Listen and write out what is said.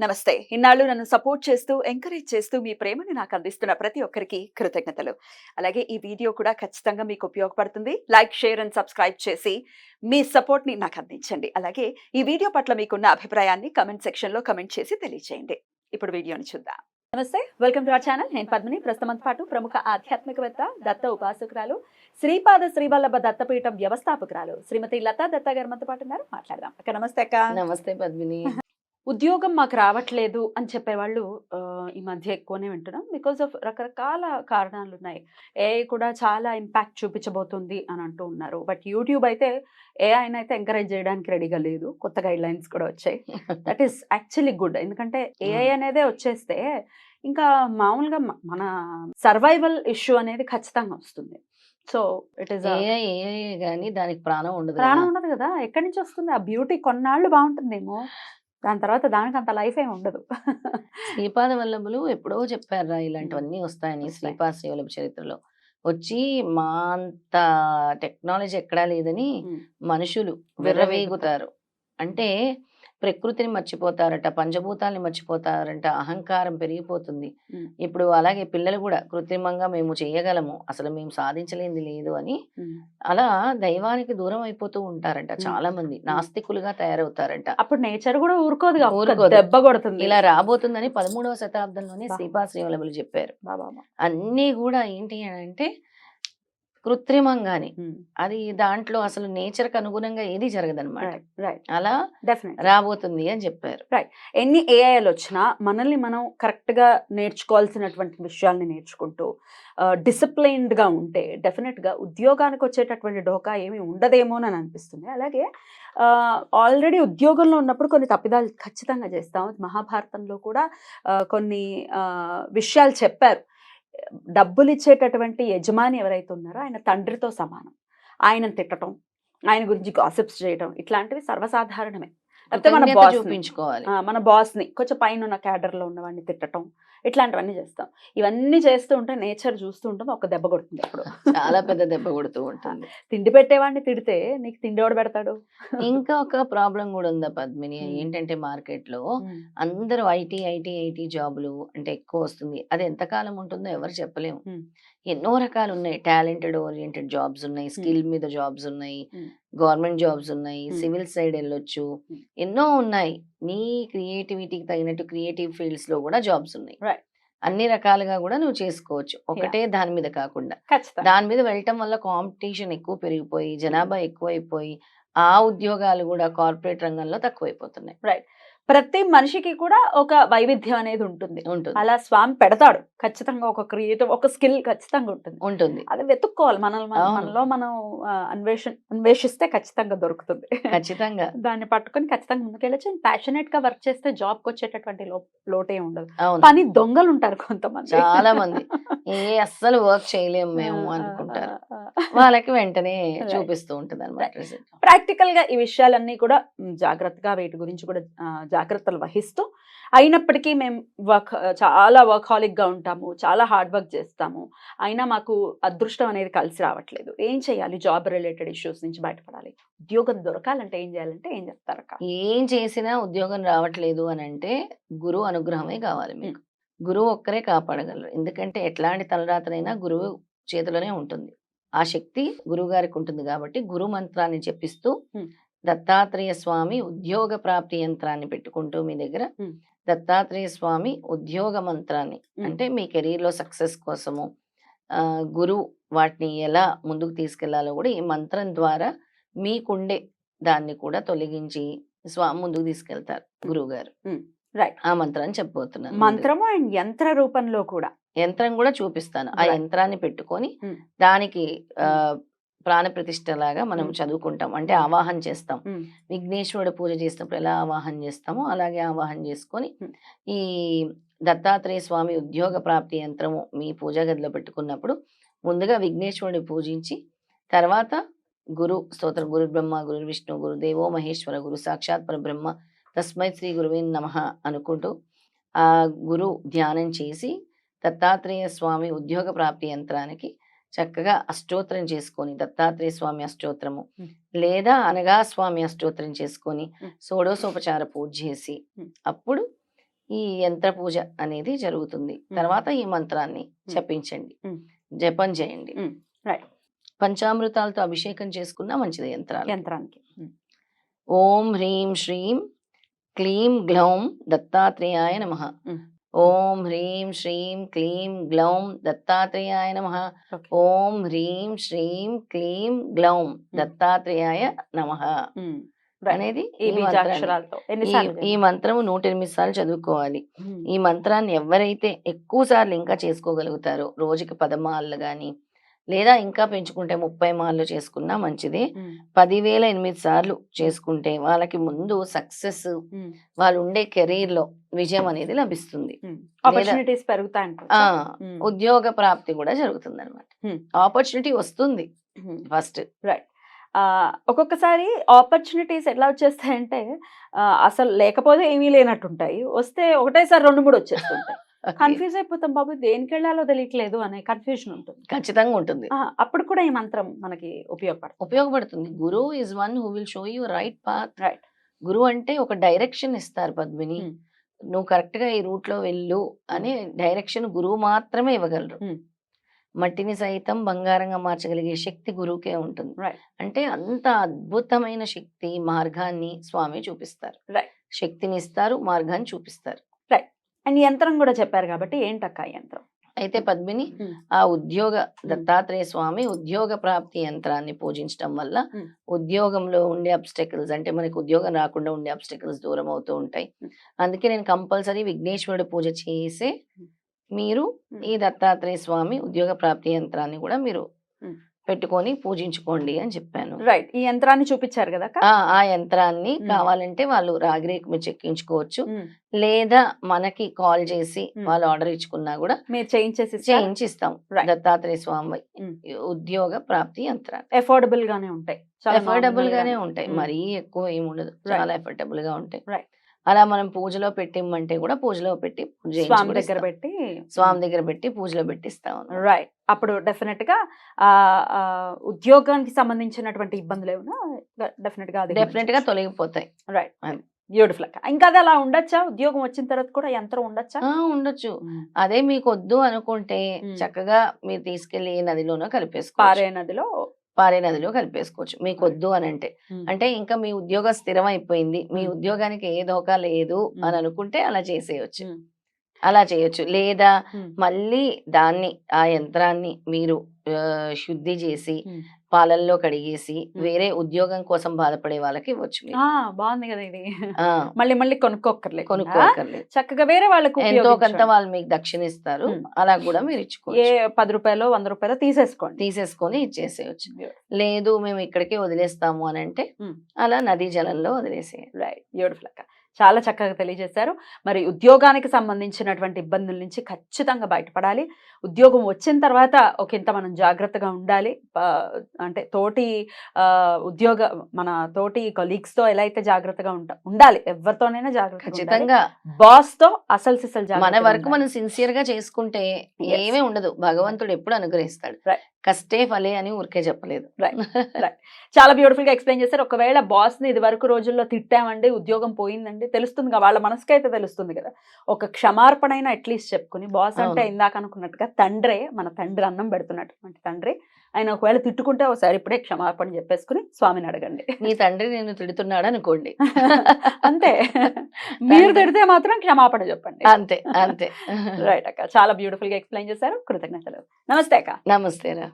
నమస్తే. ఇన్నాళ్ళు నన్ను సపోర్ట్ చేస్తూ ఎంకరేజ్ చేస్తూ మీ ప్రేమని నాకు అందిస్తున్న ప్రతి ఒక్కరికి కృతజ్ఞతలు. అలాగే ఈ వీడియో కూడా ఖచ్చితంగా మీకు ఉపయోగపడుతుంది. లైక్ షేర్ అండ్ సబ్స్క్రైబ్ చేసి మీ సపోర్ట్ని నాకు అందించండి. అలాగే ఈ వీడియో పట్ల మీకున్న అభిప్రాయాన్ని కమెంట్ సెక్షన్లో కమెంట్ చేసి తెలియజేయండి ఇప్పుడు వీడియోని చూద్దాం. నమస్తే. Welcome to our channel. నేను పద్మిని. ప్రస్తుతం పాటు ప్రముఖ ఆధ్యాత్మికవేత్త దత్త ఉపాసకురాలు శ్రీపాద శ్రీవల్లభ దత్తపీఠం వ్యవస్థాపకురాలు శ్రీమతి లతా దత్త గారు మనతో పాటు ఉన్నారు. మాట్లాడదాం. అక్క నమస్తే అక్క. నమస్తే పద్మిని. ఉద్యోగం మాకు రావట్లేదు అని చెప్పేవాళ్ళు ఈ మధ్య ఎక్కువనే వింటున్నాం. బికాస్ ఆఫ్ రకరకాల కారణాలు ఉన్నాయి ఏఐ కూడా చాలా ఇంపాక్ట్ చూపించబోతుంది అని అంటూ ఉన్నారు. బట్ యూట్యూబ్ అయితే ఏఐని అయితే ఎంకరేజ్ చేయడానికి రెడీగా లేదు. కొత్త గైడ్ లైన్స్ కూడా వచ్చాయి. That is actually good. ఎందుకంటే ఏఐ అనేదే వచ్చేస్తే ఇంకా మామూలుగా మన సర్వైవల్ ఇష్యూ అనేది ఖచ్చితంగా వస్తుంది. సో ఇట్ ఈస్ గానీ దానికి ప్రాణం ఉండదు ప్రాణం. ఉండదు కదా! ఎక్కడి నుంచి వస్తుంది? ఆ బ్యూటీ కొన్నాళ్ళు బాగుంటుందేమో? దాని తర్వాత దానికి అంత లైఫ్ ఏమి ఉండదు. శ్రీపాద వల్లభులు ఎప్పుడో చెప్పారా ఇలాంటివన్నీ వస్తాయని వస్తాయి. శ్రీపాద శ్రీవల్లభ చరిత్రలో. వచ్చి మా అంత టెక్నాలజీ ఎక్కడా లేదని. మనుషులు విర్రవీగుతారు. అంటే ప్రకృతిని మర్చిపోతారట పంచభూతాల్ని మర్చిపోతారంట అహంకారం పెరిగిపోతుంది. ఇప్పుడు అలాగే పిల్లలు కూడా కృత్రిమంగా మేము చేయగలము అసలు మేము సాధించలేనిది లేదు అని. అలా దైవానికి దూరం అయిపోతూ ఉంటారంట. చాలా మంది నాస్తికులుగా తయారవుతారంట అప్పుడు నేచర్ కూడా ఊరుకోదు. దెబ్బ కొడుతుంది ఇలా రాబోతుందని పదమూడవ శతాబ్దంలోనే శ్రీవల్లభులు చెప్పారు. అన్నీ కూడా ఏంటి అని అంటే కృత్రిమంగానే. అది దాంట్లో అసలు నేచర్కి అనుగుణంగా ఏది జరగదన్నమాట రైట్ రైట్. అలా డెఫినెట్ రాబోతుంది అని చెప్పారు. ఎన్ని ఏఐలు వచ్చినా మనల్ని మనం కరెక్ట్గా నేర్చుకోవాల్సినటువంటి విషయాల్ని నేర్చుకుంటూ డిసిప్లైన్డ్గా ఉంటే డెఫినెట్గా ఉద్యోగానికి వచ్చేటటువంటి డోకా ఏమీ ఉండదేమో అని అనిపిస్తుంది. అలాగే ఆల్రెడీ ఉద్యోగంలో ఉన్నప్పుడు కొన్ని తప్పిదాలు ఖచ్చితంగా చేస్తాం. మహాభారతంలో కూడా కొన్ని విషయాలు చెప్పారు. డబ్బులు ఇచ్చేటటువంటి యజమాని ఎవరైతే ఉన్నారో ఆయన తండ్రితో సమానం. ఆయనను తిట్టడం ఆయన గురించి గాసిప్స్ చేయడం ఇట్లాంటివి సర్వసాధారణమే. లేకపోతే మన బాస్ చూపించుకోవాలి. మన బాస్ని. కొంచెం పైన ఉన్న క్యాడర్లో ఉన్నవాడిని తిట్టడం ఇట్లాంటివన్నీ చేస్తాం. ఇవన్నీ చేస్తూ ఉంటే నేచర్ చూస్తూ ఉంటుంది ఒక దెబ్బ కొడుతుంది అప్పుడు చాలా పెద్ద దెబ్బ కొడుతూ ఉంటుంది. తిండి పెట్టేవాడిని తిడితే నీకు తిండి ఎవడు పెడతాడు? ఇంకా ఒక ప్రాబ్లం కూడా ఉందా పద్మిని. ఏంటంటే మార్కెట్లో అందరూ ఐటీ ఐటీ ఐటీ జాబులు అంటే ఎక్కువ వస్తుంది. అది ఎంతకాలం ఉంటుందో ఎవరు చెప్పలేము. ఎన్నో రకాలు ఉన్నాయి. టాలెంటెడ్ ఓరియంటెడ్ జాబ్స్ ఉన్నాయి. స్కిల్ మీద జాబ్స్ ఉన్నాయి. గవర్నమెంట్ జాబ్స్ ఉన్నాయి. సివిల్ సైడ్ వెళ్ళొచ్చు. ఎన్నో ఉన్నాయి. నీ క్రియేటివిటీకి తగినట్టు క్రియేటివ్ ఫీల్డ్స్లో కూడా జాబ్స్ ఉన్నాయి. అన్ని రకాలుగా కూడా నువ్వు చేసుకోవచ్చు. ఒకటే దాని మీద కాకుండా. దాని మీద వెళ్ళటం వల్ల కాంపిటీషన్ ఎక్కువ పెరిగిపోయి జనాభా ఎక్కువైపోయి ఆ ఉద్యోగాలు కూడా కార్పొరేట్ రంగంలో తక్కువైపోతున్నాయి. ప్రతి మనిషికి కూడా ఒక వైవిధ్యం అనేది ఉంటుంది. ఉంటుంది. అలా స్వామి పెడతాడు. ఖచ్చితంగా ఒక క్రియేటివ్ ఒక స్కిల్ ఖచ్చితంగా ఉంటుంది. ఉంటుంది. అది వెతుక్కోవాలి. మనల్ని. మనలో మనం అన్వేషణ అన్వేషిస్తే ఖచ్చితంగా దొరుకుతుంది. ఖచ్చితంగా. దాన్ని పట్టుకొని ఖచ్చితంగా ముందుకెళ్ళచ్చు ప్యాషనెట్గా వర్క్ చేస్తే జాబ్కి వచ్చేటటువంటి లోటే ఉండదు. పని దొంగలు ఉంటారు కొంతమంది. చాలా మంది. ఏ అస్సలు వర్క్ చేయలేము మేము అనుకుంటారు. వాళ్ళకి వెంటనే చూపిస్తూ ఉంటుంది అనమాట ప్రాక్టికల్గా ఈ విషయాలన్నీ కూడా జాగ్రత్తగా వీటి గురించి కూడా జాగ్రత్తలు వహిస్తూ అయినప్పటికీ మేము వర్క్ చాలా వర్కాలిక్గా ఉంటాము చాలా హార్డ్ వర్క్ చేస్తాము. అయినా మాకు అదృష్టం అనేది కలిసి రావట్లేదు. ఏం చేయాలి? జాబ్ రిలేటెడ్ ఇష్యూస్ నుంచి బయటపడాలి. ఉద్యోగం దొరకాలంటే ఏం చేయాలంటే ఏం చెప్తారక్క ఏం చేసినా ఉద్యోగం రావట్లేదు అని అంటే గురువు అనుగ్రహమే కావాలి మీకు. గురువు ఒక్కరే కాపాడగలరు. ఎందుకంటే ఎట్లాంటి తలరాతనైనా గురువు చేతిలోనే ఉంటుంది. ఆ శక్తి గురువు గారికి ఉంటుంది కాబట్టి గురు మంత్రాన్ని చెప్పిస్తూ. దత్తాత్రేయ స్వామి ఉద్యోగ ప్రాప్తి యంత్రాన్ని పెట్టుకుంటూ మీ దగ్గర. దత్తాత్రేయ స్వామి ఉద్యోగ మంత్రాన్ని. అంటే మీ కెరీర్లో సక్సెస్ కోసము ఆ, గురువు వాటిని ఎలా ముందుకు తీసుకెళ్ళాలో కూడా ఈ మంత్రం ద్వారా మీకుండే దాన్ని కూడా తొలగించి స్వామి ముందుకు తీసుకెళ్తారు గురువు గారు రైట్ ఆ మంత్రాన్ని చెప్పబోతున్నాను. మంత్రము అండ్ యంత్ర రూపంలో కూడా యంత్రం కూడా చూపిస్తాను ఆ. యంత్రాన్ని పెట్టుకొని. దానికి ఆ, ప్రాణ ప్రతిష్ఠ లాగా మనం. చదువుకుంటాం అంటే ఆవాహన చేస్తాం విఘ్నేశ్వరుడు పూజ చేసినప్పుడు ఎలా ఆవాహన చేస్తామో అలాగే ఆవాహన చేసుకొని. ఈ దత్తాత్రేయ స్వామి ఉద్యోగ ప్రాప్తి యంత్రము మీ పూజా గదిలో పెట్టుకున్నప్పుడు ముందుగా విఘ్నేశ్వరుని పూజించి తర్వాత గురు స్తోత్రం గురు బ్రహ్మ గురు విష్ణు గురు దేవో మహేశ్వర గురు సాక్షాత్ పరబ్రహ్మ తస్మై శ్రీ గురువే నమ అనుకుంటూ ఆ గురు ధ్యానం చేసి దత్తాత్రేయ స్వామి ఉద్యోగ ప్రాప్తి యంత్రానికి చక్కగా అష్టోత్తరం చేసుకొని దత్తాత్రేయ స్వామి అష్టోత్తరము. లేదా అనగా స్వామి అష్టోత్తరం చేసుకొని. షోడోసోపచార పూజ చేసి. అప్పుడు ఈ యంత్ర పూజ అనేది జరుగుతుంది. తర్వాత ఈ మంత్రాన్ని జపించండి. జపం చేయండి. పంచామృతాలతో అభిషేకం చేసుకున్నా మంచిది యంత్రాలు యంత్రానికి. ఓం హ్రీం శ్రీం క్లీం గ్లౌం దత్తాత్రేయాయ నమ. ఓం హ్రీం శ్రీం క్లీం గ్లౌం దత్తాత్రేయాయ నమ. ఓం హ్రీం శ్రీం క్లీం గ్లౌం దత్తాత్రేయాయ నమ. అనేది ఈ మంత్రము నూట ఎనిమిది సార్లు చదువుకోవాలి. ఈ మంత్రాన్ని ఎవరైతే ఎక్కువ సార్లు ఇంకా చేసుకోగలుగుతారో రోజుకి పదమాళ్ళు కానీ లేదా ఇంకా పెంచుకుంటే ముప్పై మాళ్ళు చేసుకున్నా మంచిది. పదివేల ఎనిమిది సార్లు చేసుకుంటే వాళ్ళకి ముందు సక్సెస్. వాళ్ళు ఉండే కెరీర్లో విజయం అనేది లభిస్తుంది. ఉద్యోగ ప్రాప్తి కూడా జరుగుతుంది అనమాట. ఆపర్చునిటీ వస్తుంది. ఫస్ట్ ఆ, ఒక్కొక్కసారి ఆపర్చునిటీస్ ఎట్లా వచ్చేస్తాయంటే అసలు లేకపోతే ఏమీ లేనట్టుంటాయి వస్తే ఒకటేసారి రెండు మూడు వచ్చేస్తుంటాయి కన్ఫ్యూజ్ అయిపోతాం బాబు దేనికి వెళ్ళాలో తెలియట్లేదు అనే కన్ఫ్యూజన్ ఉంటుంది. ఖచ్చితంగా ఉంటుంది. అప్పుడు కూడా ఈ మంత్రం మనకి ఉపయోగపడుతుంది. ఉపయోగపడుతుంది. Guru is one who will show you right path Right. గురువు అంటే ఒక డైరెక్షన్ ఇస్తారు పద్మిని. Hmm. నువ్వు కరెక్ట్గా ఈ రూట్లో వెళ్ళు అనే డైరెక్షన్ గురువు మాత్రమే ఇవ్వగలరు. Hmm. మట్టిని సైతం బంగారంగా మార్చగలిగే శక్తి గురువుకే ఉంటుంది. అంటే అంత అద్భుతమైన శక్తి మార్గాన్ని స్వామి చూపిస్తారు. శక్తిని ఇస్తారు మార్గాన్ని చూపిస్తారు. అండ్ యంత్రం కూడా చెప్పారు కాబట్టి ఏంటక్క యంత్రం అయితే పద్మిని. ఆ ఉద్యోగ దత్తాత్రేయ స్వామి ఉద్యోగ ప్రాప్తి యంత్రాన్ని పూజించడం వల్ల. ఉద్యోగంలో ఉండే అబ్స్టెకల్స్ అంటే మనకి ఉద్యోగం రాకుండా ఉండే అబ్స్టెకల్స్ దూరం అవుతూ ఉంటాయి. అందుకే నేను కంపల్సరీ విఘ్నేశ్వరుడు పూజ చేసే. మీరు. ఈ దత్తాత్రేయ స్వామి ఉద్యోగ ప్రాప్తి యంత్రాన్ని కూడా మీరు. పెట్టుకొని పూజించుకోండి అని చెప్పాను రైట్ ఈ యంత్రాన్ని చూపించారు కదా? ఆ యంత్రాన్ని Hmm. కావాలంటే వాళ్ళు రాగిరేకు మీరు చెక్కించుకోవచ్చు ఉమ్. లేదా మనకి కాల్ చేసి Hmm. వాళ్ళు ఆర్డర్ ఇచ్చుకున్నా కూడా మీరు చేయించేసి చేయించి ఇస్తాం Right. దత్తాత్రేయ స్వామి. ఉద్యోగ ప్రాప్తి యంత్రాలు ఎఫోర్డబుల్ గానే ఉంటాయి normal గానే ఉంటాయి. మరీ ఎక్కువ ఏమి ఉండదు. చాలా ఎఫోర్డబుల్గా ఉంటాయి Right. అలా మనం పూజలో పెట్టిమ్మంటే కూడా పూజలో పెట్టి స్వామి దగ్గర. పెట్టి స్వామి దగ్గర పెట్టి పూజలో పెట్టిస్తాం. రైట్ అప్పుడు డెఫినెట్గా ఆ ఉద్యోగానికి సంబంధించినటువంటి ఇబ్బందులు ఏమైనా డెఫినెట్గా డెఫినెట్గా తొలగిపోతాయి. రైట్. బ్యూటిఫుల్ ఇంకా అది అలా ఉండొచ్చా? ఉద్యోగం వచ్చిన తర్వాత కూడా యంత్రం ఉండొచ్చా? ఉండొచ్చు. అదే మీకు వద్దు అనుకుంటే. చక్కగా మీరు తీసుకెళ్ళి నదిలోనో కలిపేసుకోవచ్చు. పారే నదిలో పారే నదిలో కలిపేసుకోవచ్చు మీకు వద్దు అని అంటే ఉమ్. అంటే ఇంకా మీ ఉద్యోగం స్థిరం అయిపోయింది మీ Mm. ఉద్యోగానికి ఏ దోకా లేదు Mm. అని అనుకుంటే అలా చేసేయచ్చు. అలా చేయొచ్చు లేదా. మళ్ళీ దాన్ని ఆ యంత్రాన్ని మీరు శుద్ధి చేసి. పాలల్లో కడిగేసి. వేరే ఉద్యోగం కోసం బాధపడే వాళ్ళకి ఇవ్వచ్చు మీరు. ఆ, బాగుంది కదా ఇది. ఆ, మళ్ళీ మళ్ళీ కొనుక్కోక్కర్లేదు. కొనుక్కోకర్లేదు చక్కగా వేరే వాళ్ళకు ఎంతో కొంత ఉపయోగించండి. వాళ్ళు మీకు దక్షిణ ఇస్తారు. అలా కూడా మీరు ఏ ఇచ్చుకోవచ్చు పది రూపాయలు వంద రూపాయలు తీసేసుకోండి. తీసేసుకొని ఇచ్చేసేయచ్చు. లేదు మేము ఇక్కడికే వదిలేస్తాము అని అంటే. అలా నదీ జలంలో వదిలేసేయాలి రైట్ బ్యూటిఫుల్ అక్క. చాలా చక్కగా తెలియజేశారు. మరి ఉద్యోగానికి సంబంధించినటువంటి ఇబ్బందుల నుంచి ఖచ్చితంగా బయటపడాలి. ఉద్యోగం వచ్చిన తర్వాత ఒక ఇంత మనం జాగ్రత్తగా ఉండాలి. అంటే తోటి ఆ, ఉద్యోగ మన తోటి colleagues తో ఎలా అయితే జాగ్రత్తగా ఉంటా ఉండాలి ఎవరితోనైనా జాగ్రత్తగా ఖచ్చితంగా. బాస్తో అసలు సిసలు మన వరకు. మనం సిన్సియర్గా చేసుకుంటే. ఏమీ ఉండదు. భగవంతుడు ఎప్పుడు అనుగ్రహిస్తాడు. కష్టే ఫలే అని ఊరికే చెప్పలేదు. చాలా బ్యూటిఫుల్గా ఎక్స్ప్లెయిన్ చేశారు. ఒకవేళ బాస్ని ఇది వరకు రోజుల్లో తిట్టామండి ఉద్యోగం పోయిందండి తెలుస్తుంది కదా వాళ్ళ మనసుకైతే తెలుస్తుంది కదా. ఒక క్షమార్పణ అయినా అట్లీస్ట్ చెప్పుకుని బాస్ అంటే. ఇందాక అనుకున్నట్టుగా తండ్రే మన తండ్రి అన్నం పెడుతున్నటువంటి తండ్రి. ఆయన ఒకవేళ తిట్టుకుంటే ఒకసారి ఇప్పుడే క్షమార్పణ చెప్పేసుకుని స్వామిని అడగండి. నీ తండ్రి నిన్ను తిడుతున్నాడు అనుకోండి. అంతే. మీరు తిడితే మాత్రం క్షమాపణ చెప్పండి. అంతే అంతే. రైట్ అక్క. చాలా బ్యూటిఫుల్గా ఎక్స్ప్లెయిన్ చేశారు. కృతజ్ఞతలు. నమస్తే అక్క. నమస్తే రా